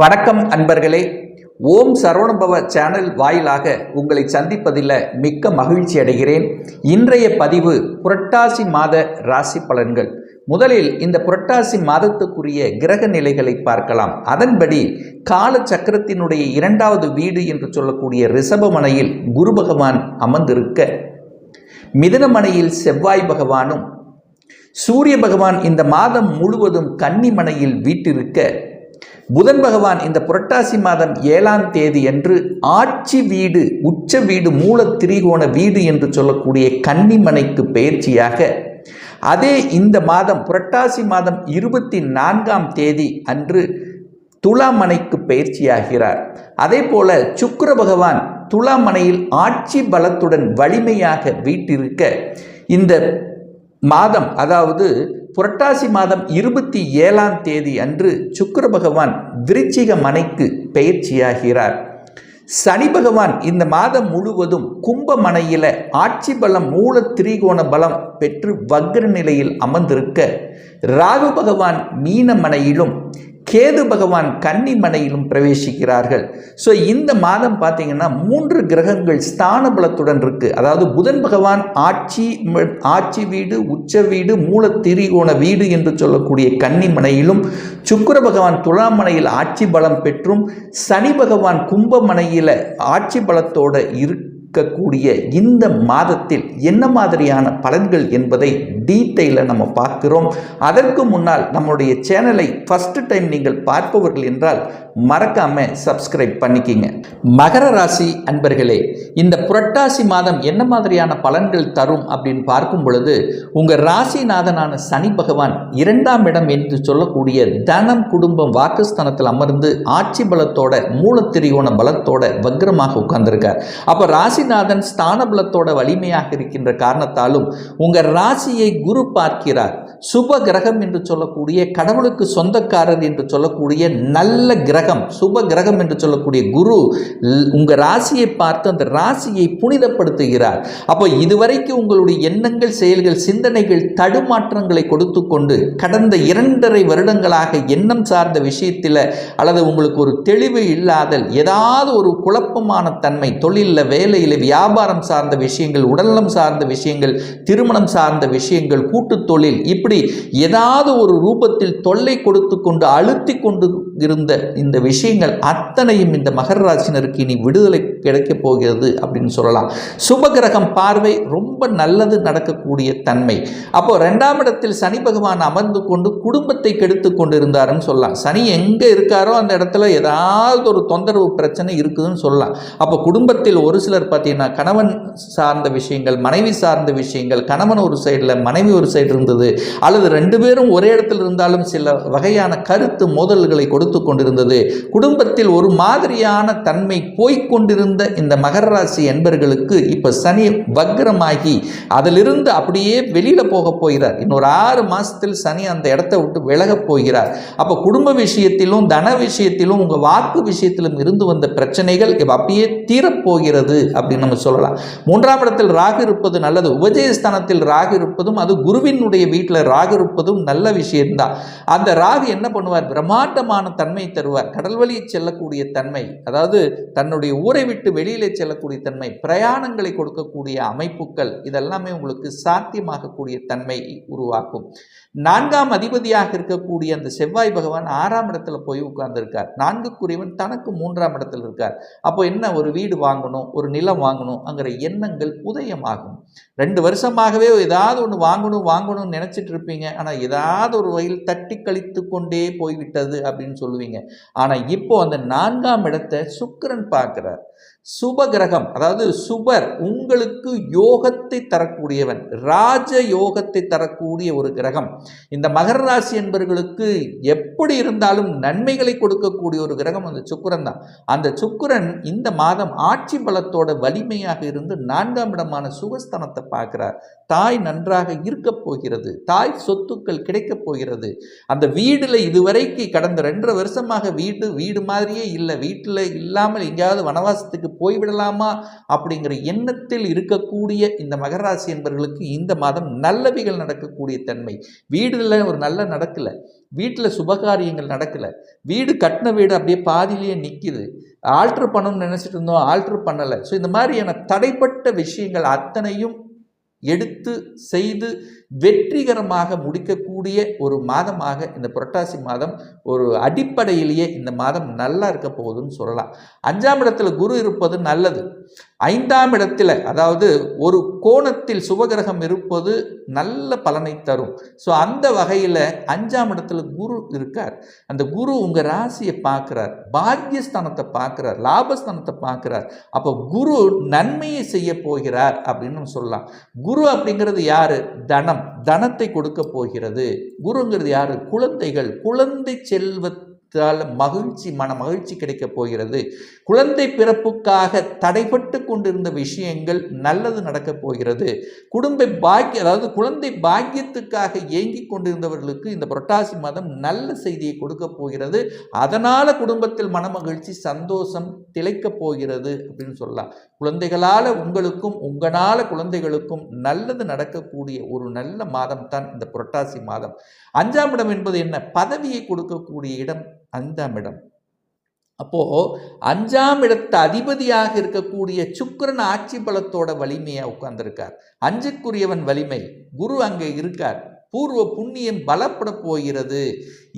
வணக்கம் அன்பர்களே. ஓம் சரவணபவ சேனல் வாயிலாக உங்களை சந்திப்பதில் மிக்க மகிழ்ச்சி அடைகிறேன். இன்றைய பதிவு புரட்டாசி மாத ராசி பலன்கள். முதலில் இந்த புரட்டாசி மாதத்துக்குரிய கிரக நிலைகளை பார்க்கலாம். அதன்படி கால சக்கரத்தினுடைய இரண்டாவது வீடு என்று சொல்லக்கூடிய ரிஷபமனையில் குரு பகவான் அமர்ந்திருக்க மிதனமனையில் செவ்வாய் பகவானும் சூரிய பகவான் இந்த மாதம் முழுவதும் கன்னிமனையில் வீட்டிருக்க புதன் பகவான் இந்த புரட்டாசி மாதம் ஏழாம் தேதி அன்று ஆட்சி வீடு உச்ச வீடு மூல திரிகோண வீடு என்று சொல்லக்கூடிய கன்னிமனைக்கு பயிற்சியாக அதே இந்த மாதம் புரட்டாசி மாதம் இருபத்தி நான்காம் தேதி அன்று துலாமனைக்கு பயிற்சியாகிறார் அதே போல சுக்கர பகவான் துலாமனையில் ஆட்சி பலத்துடன் வலிமையாக வீட்டிருக்க இந்த மாதம் அதாவது புரட்டாசி மாதம் இருபத்தி ஏழாம் தேதி அன்று சுக்கர பகவான் விருச்சிக மனைக்கு பயிற்சியாகிறார் சனி பகவான் இந்த மாதம் முழுவதும் கும்பமனையில் ஆட்சி பலம் மூல திரிகோண பலம் பெற்று வக்ர நிலையில் அமர்ந்திருக்க ராகு பகவான் மீனமனையிலும் கேது பகவான் கன்னிமனையிலும் பிரவேசிக்கிறார்கள். ஸோ இந்த மாதம் பார்த்தீங்கன்னா மூன்று கிரகங்கள் ஸ்தான பலத்துடன் இருக்குது அதாவது புதன் பகவான் ஆட்சி ஆட்சி வீடு உச்ச வீடு மூல திரிகோண வீடு என்று சொல்லக்கூடிய கன்னிமனையிலும் சுக்கர பகவான் துலாமனையில் ஆட்சி பலம் பெற்றும் சனி பகவான் கும்பமனையில் ஆட்சி பலத்தோடு இரு இருக்கக்கூடிய இந்த மாதத்தில் என்ன மாதிரியான பலன்கள் என்பதை டீட்டெயிலில் நம்ம பார்க்கிறோம். அதற்கு முன்னால் நம்மளுடைய சேனலை ஃபஸ்ட்டு டைம் நீங்கள் பார்ப்பவர்கள் என்றால் மறக்காம சப்ஸ்கிரைப் பண்ணிக்கிங்க. மகர ராசி அன்பர்களே இந்த புரட்டாசி மாதம் என்ன மாதிரியான பலன்கள் தரும் அப்படின்னு பார்க்கும் பொழுது உங்கள் ராசிநாதனான சனி பகவான் இரண்டாம் இடம் என்று சொல்லக்கூடிய தனம் குடும்பம் வாக்குஸ்தானத்தில் அமர்ந்து ஆட்சி பலத்தோட மூலத்திரியோண பலத்தோட வக்ரமாக உட்கார்ந்திருக்கார். அப்போ ராசி ராசிநாதன் ஸ்தானபலத்தோட வலிமையாக இருக்கின்ற காரணத்தாலும் உங்கள் ராசியை குரு பார்க்கிறார். சுப கிரகம் என்று சொல்லக்கூடிய கடவுளுக்கு சொந்தக்காரர் என்று சொல்லக்கூடிய நல்ல கிரகம் சுப கிரகம் என்று சொல்லக்கூடிய குரு உங்கள் ராசியை பார்த்து அந்த ராசியை புனிதப்படுத்துகிறார். அப்போ இதுவரைக்கும் உங்களுடைய எண்ணங்கள் செயல்கள் சிந்தனைகள் தடுமாற்றங்களை கொடுத்து கொண்டு கடந்த இரண்டரை வருடங்களாக எண்ணம் சார்ந்த விஷயத்தில் அல்லது உங்களுக்கு ஒரு தெளிவு இல்லாதல் ஏதாவது ஒரு குழப்பமான தன்மை தொழிலில் வேலையில் வியாபாரம் சார்ந்த விஷயங்கள் உடல்நலம் சார்ந்த விஷயங்கள் திருமணம் சார்ந்த விஷயங்கள் கூட்டு தொழில் இப்படி ஏதாவது ஒரு ரூபத்தில் தொல்லை கொடுத்து கொண்டு அழுத்தி கொண்டு இருந்த இந்த விஷயங்கள் அத்தனையும் இந்த மகர ராசினருக்கு இனி விடுதலை கிடைக்கப் போகிறது அப்படின்னு சொல்லலாம். சுபகிரகம் பார்வை ரொம்ப நல்லது நடக்கக்கூடிய தன்மை. அப்போ ரெண்டாம் இடத்தில் சனி பகவான் அமர்ந்து கொண்டு குடும்பத்தை கெடுத்து கொண்டு இருந்தாருன்னு சொல்லலாம். சனி எங்கே இருக்காரோ அந்த இடத்துல ஏதாவது ஒரு தொந்தரவு பிரச்சனை இருக்குதுன்னு சொல்லலாம். அப்போ குடும்பத்தில் ஒரு சிலர் பார்த்தீங்கன்னா கணவன் சார்ந்த விஷயங்கள் மனைவி சார்ந்த விஷயங்கள் கணவன் ஒரு சைடில் மனைவி ஒரு சைடு இருந்தது அல்லது ரெண்டு பேரும் ஒரே இடத்தில் இருந்தாலும் சில வகையான கருத்து மோதல்களை கொடுத்து கொண்டிருந்தது. குடும்பத்தில் ஒரு மாதிரியான தன்மை போய்கொண்டிருந்த இந்த மகர ராசி என்பர்களுக்கு இப்போ சனி வக்ரமாகி அதிலிருந்து அப்படியே வெளியில் போக போகிறார். இன்னொரு ஆறு மாதத்தில் சனி அந்த இடத்த விட்டு விலகப் போகிறார். அப்போ குடும்ப விஷயத்திலும் தன விஷயத்திலும் உங்கள் வாக்கு விஷயத்திலும் இருந்து வந்த பிரச்சனைகள் இப்போ அப்படியே தீரப்போகிறது அப்படி அப்படின்னு நம்ம சொல்லலாம். மூன்றாம் இடத்தில் ராகு இருப்பது நல்லது. உபஜயஸ்தானத்தில் ராகு இருப்பதும் அது குருவினுடைய வீட்டில் ராகு இருப்பதும் நல்ல விஷயம்தான். அந்த ராகு என்ன பண்ணுவார்? பிரம்மாண்டமான தன்மை தருவார். கடல் வழியை செல்லக்கூடிய தன்மை அதாவது தன்னுடைய ஊரை விட்டு வெளியிலே செல்லக்கூடிய தன்மை பிரயாணங்களை கொடுக்கக்கூடிய அமைப்புகள் இதெல்லாமே உங்களுக்கு சாத்தியமாகக்கூடிய தன்மை உருவாக்கும். நான்காம் அதிபதியாக இருக்கக்கூடிய அந்த செவ்வாய் பகவான் ஆறாம் இடத்துல போய் உட்கார்ந்துருக்கார். நான்குக்குரியவன் தனக்கு மூன்றாம் இடத்துல இருக்கார். அப்போ என்ன? ஒரு வீடு வாங்கணும் ஒரு நிலம் இடம் வாங்கணுங்கிற எண்ணங்கள் உதயமாகும். ரெண்டு வருஷமாகவே ஏதாவது ஒன்று வாங்கணும் வாங்கணும்னு நினச்சிட்டு இருப்பீங்க. ஆனால் ஏதாவது ஒரு வகையில் தட்டி கழித்து கொண்டே போய்விட்டது அப்படின்னு சொல்லுவீங்க. ஆனால் இப்போ அந்த நான்காம் இடத்தை சுக்கிரன் பார்க்குறார். சுப கிரகம் அதாவது சுபர் உங்களுக்கு யோகத்தை தரக்கூடியவன் ராஜ யோகத்தை தரக்கூடிய ஒரு கிரகம். இந்த மகர ராசி என்பவர்களுக்கு எப்படி இருந்தாலும் நன்மைகளை கொடுக்கக்கூடிய ஒரு கிரகம் அந்த சுக்கரன் தான். அந்த சுக்கரன் இந்த மாதம் ஆட்சி பலத்தோட வலிமையாக இருந்து நான்காம் இடமான சுகஸ்தானத்தை பார்க்கிறார். தாய் நன்றாக இருக்கப் போகிறது. தாய் சொத்துக்கள் கிடைக்கப் போகிறது. அந்த வீடில் இதுவரைக்கு கடந்த ரெண்டரை வருஷமாக வீடு வீடு மாதிரியே இல்லை. வீட்டில் இல்லாமல் எங்கேயாவது வனவாசத்துக்கு போய்விடலாமா அப்படிங்கிற எண்ணத்தில் இருக்கக்கூடிய இந்த மகராசி என்பவர்களுக்கு இந்த மாதம் நல்லவைகள் நடக்கக்கூடிய தன்மை. வீடுல ஒரு நல்ல நடக்கலை. வீட்டில் சுபகாரியங்கள் நடக்கலை. வீடு கட்டின வீடு அப்படியே பாதியிலேயே நிற்கிது ஆல்ட்ரு பண்ணணும்னு நினச்சிட்டு இருந்தோம் ஆல்ட்ரு பண்ணலை. ஸோ இந்த மாதிரியான தடைப்பட்ட விஷயங்கள் அத்தனையும் எடுத்து செய்து வெற்றிகரமாக முடிக்கக்கூடிய ஒரு மாதமாக இந்த புரட்டாசி மாதம் ஒரு அடிப்படையிலேயே இந்த மாதம் நல்லா இருக்க போகுதுன்னு சொல்லலாம். அஞ்சாம் இடத்துல குரு இருப்பது நல்லது. ஐந்தாம் இடத்துல அதாவது ஒரு கோணத்தில் சுபகிரகம் இருப்பது நல்ல பலனை தரும். ஸோ அந்த வகையில் அஞ்சாம் இடத்துல குரு இருக்கார். அந்த குரு உங்கள் ராசியை பார்க்குறார் பாக்யஸ்தானத்தை பார்க்குறார் லாபஸ்தானத்தை பார்க்குறார். அப்போ குரு நன்மையை செய்ய போகிறார் அப்படின்னு நம்ம சொல்லலாம். குரு அப்படிங்கிறது யார்? தனம். தனத்தை கொடுக்க போகிறது. குருங்கிறது யார்? குழந்தைகள். குழந்தை செல்வத் மகிழ்ச்சி மன மகிழ்ச்சி கிடைக்கப் போகிறது. குழந்தை பிறப்புக்காக தடைப்பட்டு கொண்டிருந்த விஷயங்கள் நல்லது நடக்கப் போகிறது. குடும்ப பாக்கிய அதாவது குழந்தை பாக்கியத்துக்காக ஏங்கி கொண்டிருந்தவர்களுக்கு இந்த புரட்டாசி மாதம் நல்ல செய்தியை கொடுக்க போகிறது. அதனால் குடும்பத்தில் மனமகிழ்ச்சி சந்தோஷம் திளைக்கப் போகிறது அப்படின்னு சொல்லலாம். குழந்தைகளால் உங்களுக்கும் உங்களால் குழந்தைகளுக்கும் நல்லது நடக்கக்கூடிய ஒரு நல்ல மாதம் தான் இந்த புரட்டாசி மாதம். அஞ்சாம் இடம் என்பது என்ன? பதவியை கொடுக்கக்கூடிய இடம் அஞ்சாம் இடம். அப்போது அஞ்சாம் இடத்து அதிபதியாக இருக்கக்கூடிய சுக்கரன் ஆட்சி பலத்தோட வலிமையாக உட்கார்ந்துருக்கார். அஞ்சுக்குரியவன் வலிமை குரு அங்கே இருக்கார். பூர்வ புண்ணியம் பலப்பட போகிறது.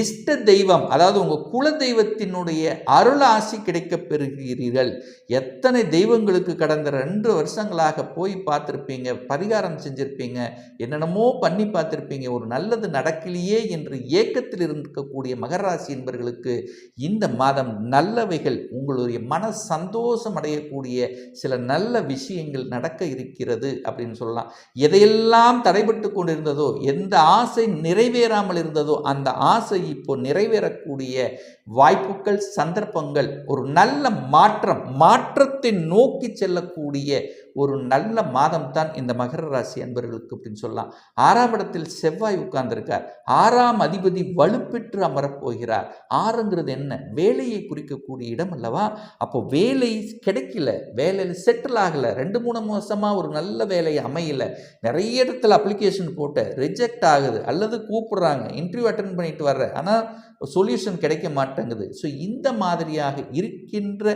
இஷ்ட தெய்வம் அதாவது உங்கள் குல தெய்வத்தினுடைய அருளாசி கிடைக்கப் பெறுகிறீர்கள். எத்தனை தெய்வங்களுக்கு கடந்த ரெண்டு வருஷங்களாக போய் பார்த்துருப்பீங்க பரிகாரம் செஞ்சுருப்பீங்க என்னென்னமோ பண்ணி பார்த்துருப்பீங்க. ஒரு நல்லது நடக்கலையே என்று ஏக்கத்தில் இருக்கக்கூடிய மகராசி என்பவர்களுக்கு இந்த மாதம் நல்லவைகள் உங்களுடைய மன சந்தோஷம் அடையக்கூடிய சில நல்ல விஷயங்கள் நடக்க இருக்கிறது அப்படின்னு சொல்லலாம். எதையெல்லாம் தடைபட்டு கொண்டிருந்ததோ எந்த ஆசை நிறைவேறாமல் இருந்ததோ அந்த ஆசை இப்போ நிறைவேறக்கூடிய வாய்ப்புகள் சந்தர்ப்பங்கள் ஒரு நல்ல மாற்றம் மாற்றத்தை நோக்கி செல்லக்கூடிய ஒரு நல்ல மாதம் தான் இந்த மகர ராசி அன்பர்களுக்கு அப்படின்னு சொல்லலாம். ஆறாம் இடத்தில் செவ்வாய் உட்கார்ந்திருக்கார். ஆறாம் அதிபதி வலுப்பெற்று அமரப் போகிறார். ஆறுங்கிறது என்ன? வேலையை குறிக்கக்கூடிய இடம் அல்லவா? அப்போ வேலை கிடைக்கல. வேலையில் செட்டில் ஆகலை. ரெண்டு மூணு மாதமாக ஒரு நல்ல வேலை அமையலை. நிறைய இடத்துல அப்ளிகேஷன் போட்டு ரிஜெக்ட் ஆகுது. அல்லது கூப்பிடுறாங்க. இன்டர்வியூ அட்டன் பண்ணிட்டு வர்ற ஆனால் சொல்யூஷன் கிடைக்க மாட்டேங்குது. ஸோ இந்த மாதிரியாக இருக்கின்ற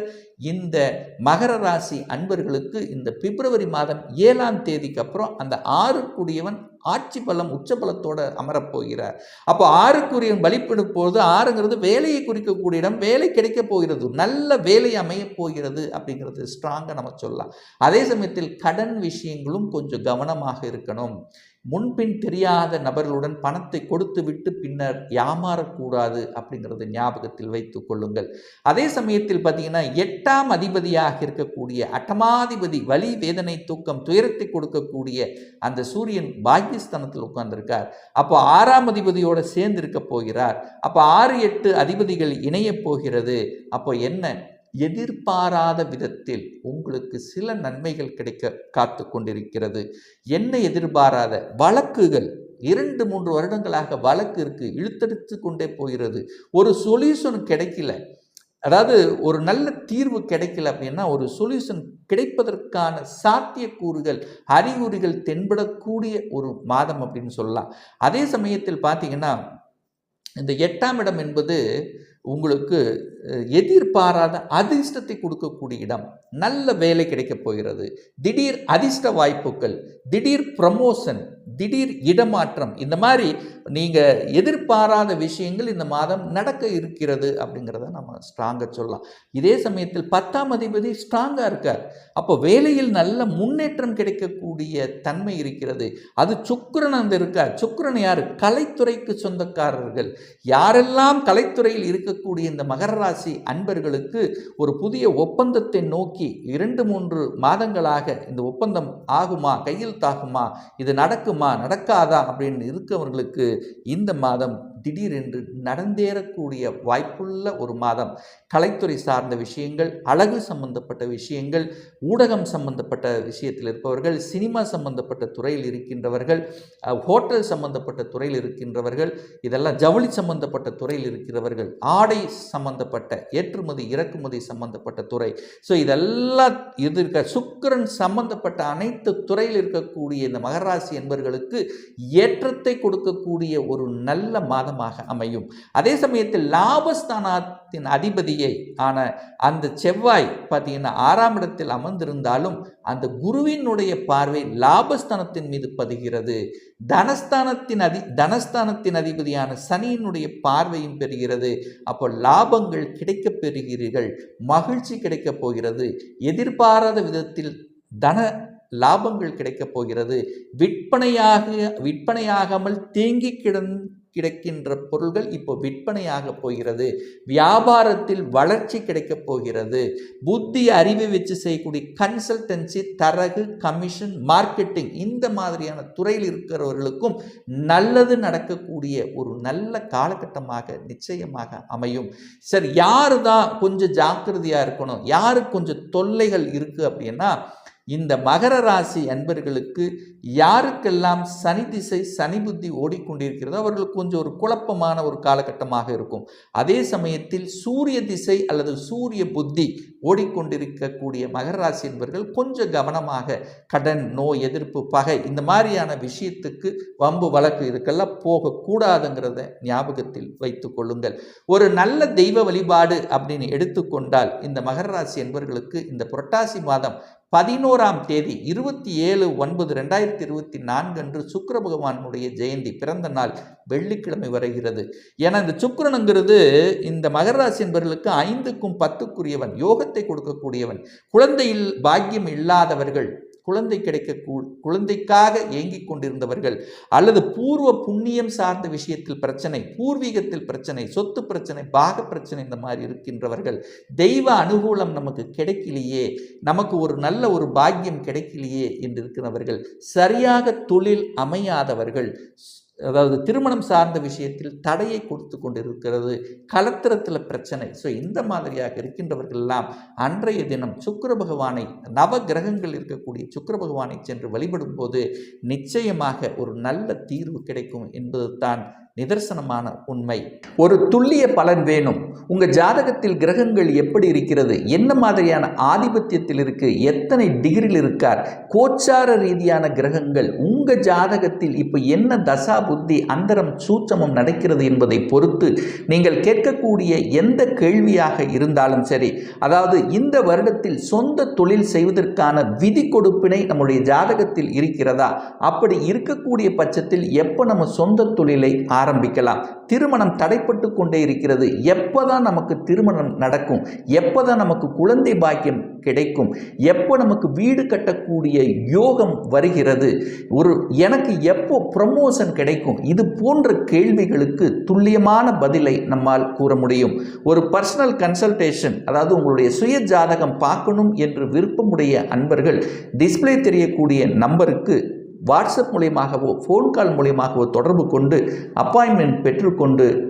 இந்த மகர ராசி அன்பர்களுக்கு இந்த பிப்ரவரி மாதம் ஏழாம் தேதிக்கு அப்புறம் அந்த ஆறுக்குரியவன் ஆட்சி பலம் உச்ச பலத்தோட அமரப்போகிறார் அப்போ ஆறுக்குரிய வழிபடும் போது ஆறுங்கிறது வேலையை குறிக்கக்கூடிய இடம் வேலை கிடைக்க போகிறது. நல்ல வேலை அமையப் போகிறது அப்படிங்கிறது ஸ்ட்ராங்காக நம்ம சொல்லலாம். அதே சமயத்தில் கடன் விஷயங்களும் கொஞ்சம் கவனமாக இருக்கணும். முன்பின் தெரியாத நபர்களுடன் பணத்தை கொடுத்து விட்டு பின்னர் ஏமாறக்கூடாது அப்படிங்கிறத ஞாபகத்தில் வைத்துக் கொள்ளுங்கள். அதே சமயத்தில் பார்த்தீங்கன்னா எட்டாம் அதிபதியாக இருக்கக்கூடிய அட்டமாதிபதி வலி வேதனை தூக்கம் துயரத்தை கொடுக்கக்கூடிய அந்த சூரியன் பாக்கியஸ்தானத்தில் உட்கார்ந்திருக்கார். அப்போ ஆறாம் அதிபதியோடு சேர்ந்து இருக்க போகிறார். அப்போ ஆறு எட்டு அதிபதிகள் இணையப் போகிறது. அப்போ என்ன? எதிர்பாராத விதத்தில் உங்களுக்கு சில நன்மைகள் கிடைக்க காத்து கொண்டிருக்கிறது. என்ன எதிர்பாராத? வழக்குகள். இரண்டு மூன்று வருடங்களாக வழக்கு இருக்கு. இழுத்தடித்து கொண்டே போகிறது. ஒரு சொல்யூஷன் கிடைக்கல. அதாவது ஒரு நல்ல தீர்வு கிடைக்கல அப்படின்னா ஒரு சொல்யூஷன் கிடைப்பதற்கான சாத்தியக்கூறுகள் அறிகுறிகள் தென்படக்கூடிய ஒரு மாதம் அப்படின்னு சொல்லலாம். அதே சமயத்தில் பார்த்தீங்கன்னா இந்த எட்டாம் இடம் என்பது உங்களுக்கு எதிர்பாராத அதிர்ஷ்டத்தை கொடுக்கக்கூடிய இடம். நல்ல வேலை கிடைக்கப் போகிறது. திடீர் அதிர்ஷ்ட வாய்ப்புகள் திடீர் ப்ரமோஷன் திடீர் இடமாற்றம். இந்த மாதிரி நீங்கள் எதிர்பாராத விஷயங்கள் இந்த மாதம் நடக்க இருக்கிறது அப்படிங்கிறத நம்ம ஸ்ட்ராங்காக சொல்லலாம். இதே சமயத்தில் பத்தாம் அதிபதி ஸ்ட்ராங்காக இருக்கார். அப்போ வேலையில் நல்ல முன்னேற்றம் கிடைக்கக்கூடிய தன்மை இருக்கிறது. அது சுக்கரன் அந்த இருக்கார். சுக்கரன் யார்? கலைத்துறைக்கு சொந்தக்காரர்கள். யாரெல்லாம் கலைத்துறையில் இருக்கக்கூடிய இந்த மகர ராசி அன்பர்களுக்கு ஒரு புதிய ஒப்பந்தத்தை நோக்கி இரண்டு மூன்று மாதங்களாக இந்த ஒப்பந்தம் ஆகுமா கையெழுத்தாகுமா இது நடக்குமா நடக்காதா அப்படின்னு இருக்கவர்களுக்கு இந்த மாதம் திடீரென்று நடந்தேறக்கூடிய வாய்ப்புள்ள ஒரு மாதம். கலைத்துறை சார்ந்த விஷயங்கள் அழகு சம்பந்தப்பட்ட விஷயங்கள் ஊடகம் சம்பந்தப்பட்ட விஷயத்தில் இருப்பவர்கள் சினிமா சம்பந்தப்பட்ட துறையில் இருக்கின்றவர்கள் ஹோட்டல் சம்பந்தப்பட்ட துறையில் இருக்கின்றவர்கள் இதெல்லாம் ஜவுளி சம்பந்தப்பட்ட துறையில் இருக்கிறவர்கள் ஆடை சம்பந்தப்பட்ட ஏற்றுமதி இறக்குமதி சம்பந்தப்பட்ட துறை. ஸோ இதெல்லாம் இது இருக்க சுக்கரன் சம்பந்தப்பட்ட அனைத்து துறையில் இருக்கக்கூடிய இந்த மகராசி என்பவர்களுக்கு ஏற்றத்தை கொடுக்கக்கூடிய ஒரு நல்ல மாதம் மாதமாக அமையும். அதே சமயத்தில் லாபஸ்தானத்தின் அதிபதியை ஆன அந்த செவ்வாய் பார்த்தீங்கன்னா ஆறாம் இடத்தில் அமர்ந்திருந்தாலும் அந்த குருவினுடைய பார்வை லாபஸ்தானத்தின் மீது பதிகிறது. தனஸ்தானத்தின் அதி தனஸ்தானத்தின் அதிபதியான சனியினுடைய பார்வையும் பெறுகிறது. அப்போ லாபங்கள் கிடைக்கப் பெறுகிறீர்கள். மகிழ்ச்சி கிடைக்கப் போகிறது. எதிர்பாராத விதத்தில் தன லாபங்கள் கிடைக்கப் போகிறது. விற்பனையாக விற்பனையாகாமல் தேங்கி கிடந் கிடைக்கின்ற பொருள்கள் இப்போ விற்பனையாக போகிறது. வியாபாரத்தில் வளர்ச்சி கிடைக்கப் போகிறது. புத்தி அறிவை வச்சு செய்யக்கூடிய கன்சல்டன்சி தரகு கமிஷன் மார்க்கெட்டிங் இந்த மாதிரியான துறையில் இருக்கிறவர்களுக்கும் நல்லது நடக்கக்கூடிய ஒரு நல்ல காலகட்டமாக நிச்சயமாக அமையும். சரி யார் தான் கொஞ்சம் ஜாக்கிரதையாக இருக்கணும்? யாருக்கு கொஞ்சம் தொல்லைகள் இருக்குது அப்படின்னா இந்த மகர ராசி அன்பர்களுக்கு யாருக்கெல்லாம் சனி திசை சனி புத்தி ஓடிக்கொண்டிருக்கிறதோ அவர்களுக்கு கொஞ்சம் ஒரு குழப்பமான ஒரு காலகட்டமாக இருக்கும். அதே சமயத்தில் சூரிய திசை அல்லது சூரிய புத்தி ஓடிக்கொண்டிருக்கக்கூடிய மகர ராசி என்பவர்கள் கொஞ்சம் கவனமாக கடன் நோய் எதிர்ப்பு பகை இந்த மாதிரியான விஷயத்துக்கு வம்பு வழக்கு இதுக்கெல்லாம் போகக்கூடாதுங்கிறத ஞாபகத்தில் வைத்து கொள்ளுங்கள். ஒரு நல்ல தெய்வ வழிபாடு அப்படின்னு எடுத்துக்கொண்டால் இந்த மகர ராசி என்பவர்களுக்கு இந்த புரட்டாசி மாதம் பதினோராம் தேதி இருபத்தி ஏழு ஒன்பது ரெண்டாயிரத்தி இருபத்தி நான்கு அன்று சுக்கர பகவானுடைய ஜெயந்தி பிறந்த நாள். வெள்ளிக்கிழமை வருகிறது. ஏன்னா இந்த சுக்கரனுங்கிறது இந்த மகர என்பவர்களுக்கு ஐந்துக்கும் பத்துக்குரியவன் யோகத்தை கொடுக்கக்கூடியவன். குழந்தையில் பாக்கியம் இல்லாதவர்கள் குழந்தை கிடைக்க குழந்தைக்காக ஏங்கிக் கொண்டிருந்தவர்கள் அல்லது பூர்வ புண்ணியம் சார்ந்த விஷயத்தில் பிரச்சனை பூர்வீகத்தில் பிரச்சனை சொத்து பிரச்சனை பாக பிரச்சனை இந்த மாதிரி இருக்கின்றவர்கள் தெய்வ அனுகூலம் நமக்கு கிடைக்கலையே நமக்கு ஒரு நல்ல ஒரு பாக்கியம் கிடைக்கலையே என்று இருக்கிறவர்கள் சரியாக தொழில் அமையாதவர்கள் அதாவது திருமணம் சார்ந்த விஷயத்தில் தடையை கொடுத்து கொண்டிருக்கிறது கலத்திரத்தில் பிரச்சனை. ஸோ இந்த மாதிரியாக இருக்கின்றவர்கள் எல்லாம் அன்றைய தினம் சுக்கர பகவானை நவ கிரகங்கள் இருக்கக்கூடிய சுக்கர பகவானை சென்று வழிபடும் போது நிச்சயமாக ஒரு நல்ல தீர்வு கிடைக்கும் என்பது தான் நிதர்சனமான உண்மை. ஒரு துல்லிய பலன் வேணும். உங்க ஜாதகத்தில் கிரகங்கள் எப்படி இருக்கிறது? என்ன மாதிரியான ஆதிபத்தியத்தில் இருக்கு? எத்தனை டிகிரியில் இருக்கார்? கோச்சார ரீதியான கிரகங்கள் உங்க ஜாதகத்தில் இப்போ என்ன தசா புத்தி அந்தரம் சூட்சமம் நடக்கிறது என்பதை பொறுத்து நீங்கள் கேட்கக்கூடிய எந்த கேள்வியாக இருந்தாலும் சரி அதாவது இந்த வருடத்தில் சொந்த தொழில் செய்வதற்கான விதி கொடுப்பினை நம்முடைய ஜாதகத்தில் இருக்கிறதா? அப்படி இருக்கக்கூடிய பட்சத்தில் எப்போ நம்ம சொந்த தொழிலை ஆரம்பிக்கலாம்? திருமணம் தடைப்பட்டு கொண்டே இருக்கிறது. எப்போதான் நமக்கு திருமணம் நடக்கும்? எப்போதான் நமக்கு குழந்தை பாக்கியம் கிடைக்கும்? எப்போ நமக்கு வீடு கட்டக்கூடிய யோகம் வருகிறது? ஒரு எனக்கு எப்போ ப்ரமோஷன் கிடைக்கும்? இது போன்ற கேள்விகளுக்கு துல்லியமான பதிலை நம்மால் கூற முடியும். ஒரு பர்சனல் கன்சல்டேஷன் அதாவது உங்களுடைய சுய ஜாதகம் பார்க்கணும் என்று விருப்பமுடைய அன்பர்கள் டிஸ்பிளே தெரியக்கூடிய நம்பருக்கு வாட்ஸ்அப் மூலியமாகவோ ஃபோன் கால் மூலியமாகவோ தொடர்பு கொண்டு அப்பாயின்மெண்ட் பெற்றுக்கொண்டு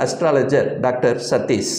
அஸ்ட்ராலஜர் டாக்டர் சதீஷ்